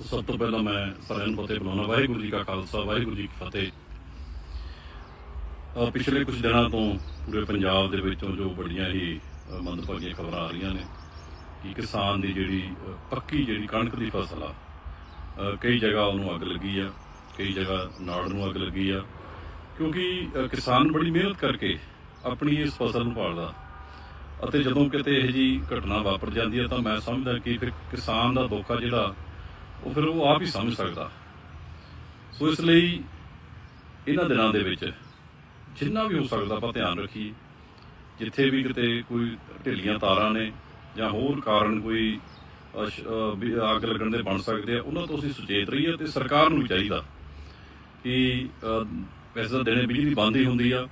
ਸਭ ਤੋਂ ਪਹਿਲਾਂ ਮੈਂ ਸਾਰਿਆਂ ਨੂੰ ਫਤਿਹ ਬੁਲਾਉਣਾ ਵਾਹਿਗੁਰੂ ਜੀ ਕਾ ਖਾਲਸਾ ਵਾਹਿਗੁਰੂ ਜੀ ਕੀ ਫਤਿਹ ਪਿਛਲੇ ਕੁਝ ਦਿਨਾਂ ਤੋਂ ਪੂਰੇ ਪੰਜਾਬ ਦੇ ਵਿੱਚੋਂ ਜੋ ਬੜੀਆਂ ਹੀ ਅਹ ਮੰਦਭਾਗੀਆਂ ਖਬਰਾਂ ਆ ਰਹੀਆਂ ਨੇ ਕਿ ਕਿਸਾਨ ਦੀ ਜਿਹੜੀ ਪੱਕੀ ਜਿਹੜੀ ਕਣਕ ਦੀ ਫਸਲ ਆ ਕਈ ਜਗ੍ਹਾ ਉਹਨੂੰ ਅੱਗ ਲੱਗੀ ਆ ਕਈ ਜਗ੍ਹਾ ਨਾੜ ਨੂੰ ਅੱਗ ਲੱਗੀ ਆ ਕਿਉਂਕਿ ਕਿਸਾਨ ਬੜੀ ਮਿਹਨਤ ਕਰਕੇ ਆਪਣੀ ਇਸ ਫਸਲ ਨੂੰ ਪਾਲਦਾ ਅਤੇ ਜਦੋਂ ਕਿਤੇ ਇਹ ਜੀ ਘਟਨਾ ਵਾਪਰ ਜਾਂਦੀ ਹੈ ਤਾਂ ਮੈਂ ਸਮਝਦਾ ਕਿ ਫਿਰ ਕਿਸਾਨ ਦਾ ਧੋਖਾ ਜਿਹੜਾ ਉਹ ਫਿਰ ਉਹ ਆਪ ਹੀ ਸਮਝ ਸਕਦਾ। ਸੋ ਇਸ ਲਈ ਇਹਨਾਂ ਦਿਨਾਂ ਦੇ ਵਿੱਚ ਜਿੰਨਾ ਵੀ ਹੋ ਸਕਦਾ ਆਪਾਂ ਧਿਆਨ ਰੱਖੀਏ। ਜਿੱਥੇ ਵੀ ਕਿਤੇ ਕੋਈ ਢਿੱਲੀਆਂ ਤਾਰਾਂ ਨੇ ਜਾਂ ਹੋਰ ਕਾਰਨ ਕੋਈ ਅੱਗ ਲੱਗਣ ਦੇ ਬਣ ਸਕਦੇ ਆ, ਉਹਨਾਂ ਤੋਂ ਅਸੀਂ ਸੁਚੇਤ ਰਹੀਏ ਤੇ ਸਰਕਾਰ ਨੂੰ ਵੀ ਚਾਹੀਦਾ ਕਿ ਪੈਸੇ ਤਾਂ ਦੇਣੇ ਬਿਜਲੀ ਬੰਦ ਹੀ ਹੁੰਦੀ ਆ,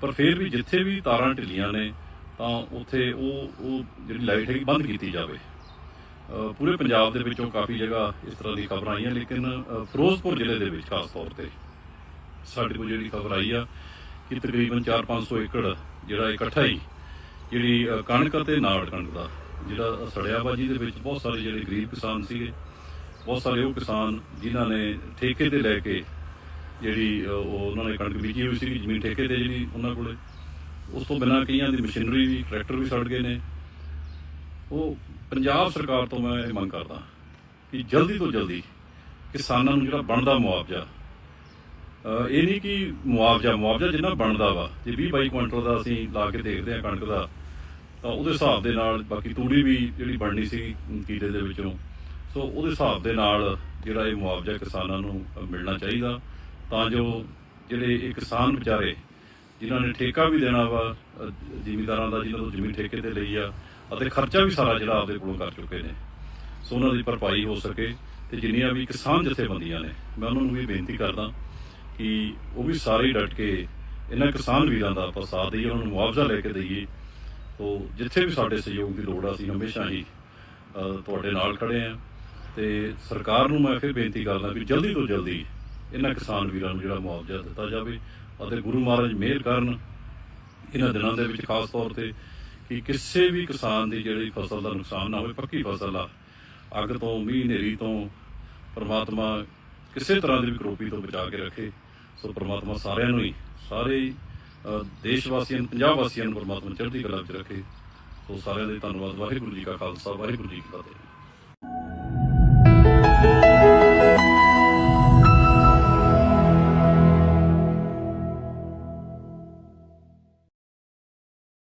ਪਰ ਫਿਰ ਵੀ ਜਿੱਥੇ ਵੀ ਤਾਰਾਂ ਢਿੱਲੀਆਂ ਨੇ ਤਾਂ ਉੱਥੇ ਉਹ ਉਹ ਜਿਹੜੀ ਲਾਈਟ ਹੈਗੀ ਬੰਦ ਕੀਤੀ ਜਾਵੇ। ਪੂਰੇ ਪੰਜਾਬ ਦੇ ਵਿੱਚੋਂ ਕਾਫੀ ਜਗ੍ਹਾ ਇਸ ਤਰ੍ਹਾਂ ਦੀ ਖਬਰਾਂ ਆਈਆਂ, ਲੇਕਿਨ ਫਿਰੋਜ਼ਪੁਰ ਜ਼ਿਲ੍ਹੇ ਦੇ ਵਿੱਚ ਖਾਸ ਤੌਰ ਤੇ ਸਾਡੇ ਕੋਲ ਜਿਹੜੀ ਖਬਰ ਆਈ ਆ ਕਿ ਤਕਰੀਬਨ 4-500 ਏਕੜ ਜਿਹੜਾ ਇਕੱਠਾ ਹੀ ਜਿਹੜੀ ਕਣਕ ਅਤੇ ਨਾੜ ਕਣਕ ਦਾ ਜਿਹੜਾ ਸੜਿਆਬਾਜੀ ਦੇ ਵਿੱਚ ਬਹੁਤ ਸਾਰੇ ਜਿਹੜੇ ਗਰੀਬ ਕਿਸਾਨ ਸੀਗੇ, ਬਹੁਤ ਸਾਰੇ ਉਹ ਕਿਸਾਨ ਜਿਨ੍ਹਾਂ ਨੇ ਠੇਕੇ ਤੇ ਲੈ ਕੇ ਜਿਹੜੀ ਉਹ ਉਹਨਾਂ ਨੇ ਕਣਕ ਬੀਜੀ ਹੋਈ ਸੀ ਜ਼ਮੀਨ ਠੇਕੇ ਤੇ ਜਿਹੜੀ ਉਹਨਾਂ ਕੋਲੇ। ਉਸ ਤੋਂ ਬਿਨਾਂ ਕਈਆਂ ਦੀ ਮਸ਼ੀਨਰੀ ਵੀ, ਟਰੈਕਟਰ ਵੀ ਸੜ ਗਏ ਨੇ। ਉਹ ਪੰਜਾਬ ਸਰਕਾਰ ਤੋਂ ਮੈਂ ਇਹ ਮੰਗ ਕਰਦਾ ਕਿ ਜਲਦੀ ਤੋਂ ਜਲਦੀ ਕਿਸਾਨਾਂ ਨੂੰ ਜਿਹੜਾ ਬਣਦਾ ਮੁਆਵਜ਼ਾ ਇਹ ਨਹੀਂ ਕਿ ਮੁਆਵਜ਼ਾ ਮੁਆਵਜ਼ਾ ਜਿੰਨਾ ਬਣਦਾ ਵਾ, ਜੇ 20 22 ਕੁਇੰਟਲ ਦਾ ਅਸੀਂ ਲਾ ਕੇ ਦੇਖਦੇ ਹਾਂ ਕਣਕ ਦਾ, ਤਾਂ ਉਹਦੇ ਹਿਸਾਬ ਦੇ ਨਾਲ ਬਾਕੀ ਤੂੜੀ ਵੀ ਜਿਹੜੀ ਬਣਨੀ ਸੀ ਕੀਤੇ ਦੇ ਵਿੱਚੋਂ, ਸੋ ਉਹਦੇ ਹਿਸਾਬ ਦੇ ਨਾਲ ਜਿਹੜਾ ਇਹ ਮੁਆਵਜ਼ਾ ਕਿਸਾਨਾਂ ਨੂੰ ਮਿਲਣਾ ਚਾਹੀਦਾ। ਤਾਂ ਜੋ ਜਿਹੜੇ ਇਹ ਕਿਸਾਨ ਵਿਚਾਰੇ, ਜਿਨ੍ਹਾਂ ਨੇ ਠੇਕਾ ਵੀ ਦੇਣਾ ਵਾ, ਅਹ ਜ਼ਿਮੀਂਦਾਰਾਂ ਦਾ, ਜਿਨ੍ਹਾਂ ਤੋਂ ਜ਼ਮੀਨ ਠੇਕੇ ਤੇ ਲਈ ਆ ਅਤੇ ਖਰਚਾ ਵੀ ਸਾਰਾ ਜਿਹੜਾ ਆਪਦੇ ਕੋਲੋਂ ਕਰ ਚੁੱਕੇ ਨੇ। ਸੋ ਉਹਨਾਂ ਦੀ ਭਰਪਾਈ ਹੋ ਸਕੇ ਤੇ ਜਿੰਨੀਆਂ ਵੀ ਕਿਸਾਨ ਜਥੇਬੰਦੀਆਂ ਨੇ, ਮੈਂ ਉਹਨਾਂ ਨੂੰ ਵੀ ਬੇਨਤੀ ਕਰਦਾ ਕਿ ਉਹ ਵੀ ਸਾਰੇ ਹੀ ਡਟ ਕੇ ਇਹਨਾਂ ਕਿਸਾਨ ਵੀਰਾਂ ਦਾ ਆਪਾਂ ਸਾਥ ਦੇਈਏ, ਉਹਨਾਂ ਨੂੰ ਮੁਆਵਜ਼ਾ ਲੈ ਕੇ ਦਈਏ। ਸੋ ਜਿੱਥੇ ਵੀ ਸਾਡੇ ਸਹਿਯੋਗ ਦੀ ਲੋੜ ਆ, ਅਸੀਂ ਹਮੇਸ਼ਾ ਹੀ ਤੁਹਾਡੇ ਨਾਲ ਖੜੇ ਆ ਤੇ ਸਰਕਾਰ ਨੂੰ ਮੈਂ ਫਿਰ ਬੇਨਤੀ ਕਰਦਾ ਵੀ ਜਲਦੀ ਤੋਂ ਜਲਦੀ ਇਹਨਾਂ ਕਿਸਾਨ ਵੀਰਾਂ ਨੂੰ ਜਿਹੜਾ ਮੁਆਵਜ਼ਾ ਦਿੱਤਾ ਜਾਵੇ ਅਤੇ ਗੁਰੂ ਮਹਾਰਾਜ ਮਿਹਰ ਕਰਨ। ਇਹਨਾਂ ਦਿਨਾਂ ਦੇ ਵਿੱਚ ਖਾਸ ਤੌਰ ਤੇ ਕਿ ਕਿਸੇ ਵੀ ਕਿਸਾਨ ਦੀ ਜਿਹੜੀ ਫਸਲ ਦਾ ਨੁਕਸਾਨ ਨਾ ਹੋਵੇ, ਪੱਕੀ ਫਸਲ ਆ। ਅੱਗ ਤੋਂ, ਮੀਂਹ ਹਨੇਰੀ ਤੋਂ, ਪਰਮਾਤਮਾ ਕਿਸੇ ਤਰ੍ਹਾਂ ਦੀ ਵੀ ਕਰੋਪੀ ਤੋਂ ਬਚਾ ਕੇ ਰੱਖੇ। ਸੋ ਪਰਮਾਤਮਾ ਸਾਰਿਆਂ ਨੂੰ ਹੀ, ਸਾਰੇ ਦੇਸ਼ ਵਾਸੀਆਂ ਨੂੰ, ਪੰਜਾਬ ਵਾਸੀਆਂ ਨੂੰ ਪ੍ਰਮਾਤਮਾ ਚੜ੍ਹਦੀ ਕਲਾ ਵਿੱਚ ਰੱਖੇ। ਸੋ ਸਾਰਿਆਂ ਦੇ ਧੰਨਵਾਦ। ਵਾਹਿਗੁਰੂ ਜੀ ਕਾ ਖਾਲਸਾ, ਵਾਹਿਗੁਰੂ ਜੀ ਕੀ ਫਤਿਹ।